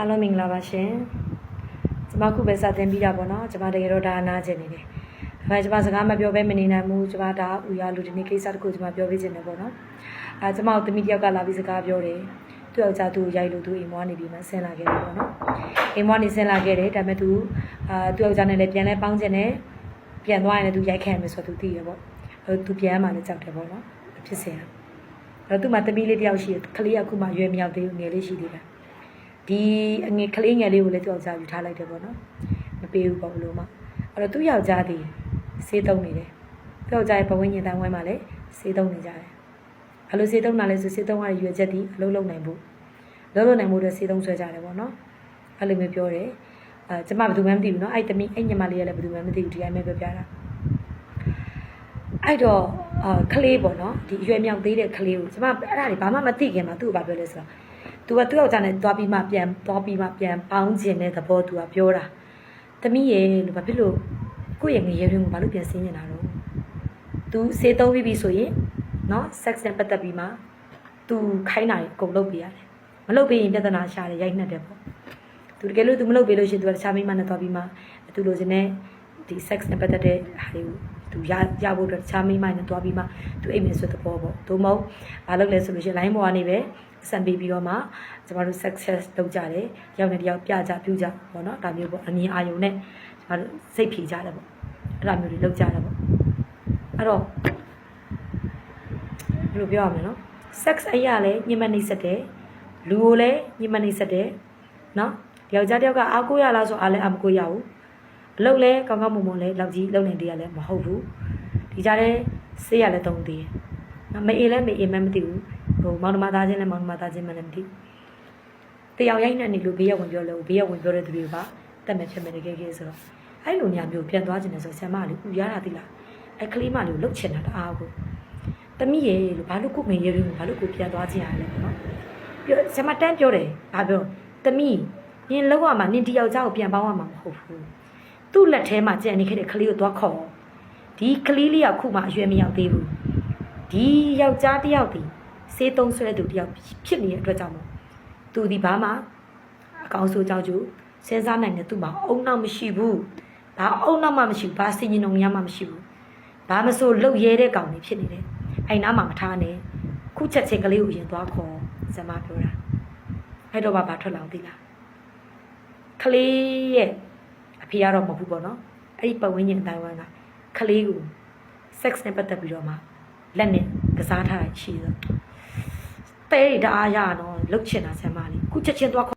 အားလုံးမင်္ဂလာပါရှင်ကျမခုပဲစတင်ပြီးတာပေါ့နော်ကျမတကယ်တော့ဒါအနာကျင်နေတယ်ဒါပေမဲ့ကျမစကားမပြောဘဲမနေနိုင်ဘူးကျမဒါဥရလူဒီနေ့ကိစ္စတစ်ခုကျမပြောပေးချင်တယ်ပေါ့နော်အဲကျမတို့တမိတယောက်ကလာပြီးစကားပြောတယ်သူ့ယောက်ျားသူ့ကိုရိုက်လို့သူအိမ်မွားနေပြီးမှဆင်းလာခဲ့တယ်ပေါ့နော်အိမ်မွားနေဆင်းလာခဲ့တယ်ဒါပေမဲ့သူအာသူ့ယောက်ျားနဲ့လည်းပြန်လဲပေါင်းချင်တယ်ပြန်သွားရင်လည်းသူရိုက်ခံမယ်ဆိုတော့သူသိရပေါ့အဲသူပြန်မှလည်းကြောက်တယ်ပေါ့နော်ဖြစ်စရာအဲ့တော့သူ့မှာတမီးလေးတယောက်ရှိတယ်ကလေးကအခုမှရွယ်မရောက်သေးဘူးငယ်လေးရှိသေးတယ် ဒီအငယ်ကလေးငယ်လေးကိုလည်းသူ့ယောက်ျားယူထားလိုက်တယ်ပေါ့နော်မပေးဘူးပေါ့ဘလို့မှအဲ့တော့သူ့ယောက်ျားဒီစေးတုံးနေတယ်သူ့ယောက်ျားရဲ့ဘဝညင်တန်းဝဲမှာလည်းစေးတုံးနေကြတယ်ဘလို့စေးတုံးတာလဲဆိုစေးတုံးရရွယ်ချက်ဒီအလုံးလုံးနိုင်ဖို့လုံးလုံးနိုင်ဖို့အတွက်စေးတုံးဆွဲကြတယ်ပေါ့နော်အဲ့လိုမျိုးပြောတယ်အဲကျမဘယ်သူမှမသိဘူးเนาะအဲ့တမီအဲ့ညီမလေးကလည်းဘယ်သူမှမသိဘူးဒီအတိုင်းပဲပြောပြတာအဲ့တော့အာကလေးပေါ့နော်ဒီအရွယ်မြောက်သေးတဲ့ကလေးကိုကျမအဲ့ဒါတွေဘာမှမသိခင်မှာသူ့ကိုဘာပြောလဲဆိုတော့ तू ကသူ့ယောက်ျားနဲ့သွားပြီးမှပြန်သွားပြီးမှပြန်ပေါင်းခြင်းတဲ့သဘော तू ကပြောတာ။သမီးရေလို့ဘာဖြစ်လို့ကိုယ့်ရဲ့ငရေရင်းကိုဘာလို့ပြန်ဆင်းနေတာတော့ तू စေးသုံးပြီးပြီဆိုရင်နော် sex နဲ့ပတ်သက်ပြီးမှ तू ခိုင်းတာအကုန်လုပ်ပြရတယ်။မလုပ်ပြီးရင်ပြဿနာရှာတယ်ရိုက်နှက်တယ်ပေါ့။ तू တကယ်လို့ तू မလုပ်ပြီးလို့ရှိရင် तू ကတခြားမိန်းမနဲ့သွားပြီးမှ तू လိုချင်တဲ့ဒီ sex နဲ့ပတ်သက်တဲ့ဟာတွေကို तू ရရဖို့အတွက်တခြားမိန်းမနဲ့သွားပြီးမှ तू အိမ်မယ်ဆိုတဲ့ဘောပေါ့။သို့မဟုတ်ဘာလုပ်လဲဆိုလို့ရှိရင် line ပေါ်ကနေပဲ အဆန်ပေးပြီးတော့မှကျမတို့ success လုပ်ကြတယ်။ရောက်နေတယောက်ပြကြပြူကြပေါ့နော်။ဒါမျိုးပေါ့အမြင်အာရုံနဲ့ကျမတို့စိတ်ဖြေကြတယ်ပေါ့။အဲ့ဒါမျိုးတွေလုပ်ကြတယ်ပေါ့။အဲ့တော့ဘယ်လိုပြောရမလဲနော် sex အရာလည်းညှိမနှိမ့်ဆက်တယ်လူကိုလည်းညှိမနှိမ့်ဆက်တယ်နော်ယောက်ျားတယောက်ကအားကိုးရလားဆိုအားလည်းအားမကိုးရဘူးအလုပ်လည်းကောင်းကောင်းမွန်မွန်လည်းလောက်ကြီးလုပ်နေသေးရလည်းမဟုတ်ဘူးဒီကြားထဲဆေးရလည်းတုံးသေးတယ်နော်မအေးလည်းမအေးမှမသိဘူး ဟိုမောင်နှမသားချင်းလည်းမောင်နှမသားချင်းမှလည်းမသိဘူးတယောက်ရိုက်နေနေလို့ဘေးရဝင်ပြောလို့ဘေးရဝင်ပြောတဲ့သူတွေကတက်မဲ့ဖြစ်မဲ့တကယ်ကြီးဆိုတော့အဲ့လိုညာမျိုးပြန်သွားခြင်းလဲဆိုဆရာမလေးဥရတာတိလားအဲ့ကလေးမလေးကိုလှုပ်ချင်တာတအားကိုတမိရေလို့ဘာလို့ကိုငယ်ရင်းဘာလို့ကိုပြန်သွားခြင်းရလဲပေါ့နော်ပြောဆမတန်းပြောတယ်ဘာပြောတမိနင်လောက်ရမှာနင်ဒီယောက်ျားကိုပြန်ပေါင်းရမှာမဟုတ်ဘူးသူ့လက်ထဲမှာကြံနေခဲ့တဲ့ကလေးကိုသွားခေါ်ဒီကလေးလေးကခုမှအရွယ်မရောက်သေးဘူးဒီယောက်ျားတစ်ယောက်ဒီ စေးသုံးဆွဲသူတစ်ယောက်ဖြစ်နေတဲ့အတွက်ကြောင့်မို့သူဒီဘာမှအကောင်ဆိုကြောက်ကြစဉ်းစားနိုင်တဲ့သူ့မှာအုံနောက်မရှိဘူးဘာအုံနောက်မှမရှိဘူးဘာစင်ញင်ုံရမှမရှိဘူးဘာမဆိုလှုပ်ရဲတဲ့ကောင်တွေဖြစ်နေတယ်အဲ့နားမှာမထားနဲ့ခုချက်ချင်းကလေးကိုရင်သွားခေါ်ဇမပြောတာအဲ့တော့မှဘာထွက်လာအောင်သိလားကလေးရဲ့အဖေကတော့မဟုတ်ဘူးပေါ့နော်အဲ့ဒီပတ်ဝန်းကျင်အတိုင်းဝိုင်းကကလေးကို sex နဲ့ပတ်သက်ပြီးတော့မှ လက်နဲ့ကစားထားတာရှိတယ်တဲရတအားရတော့လှုပ်ချင်တာဇမလေးခုချက်ချင်းသွားခေါ်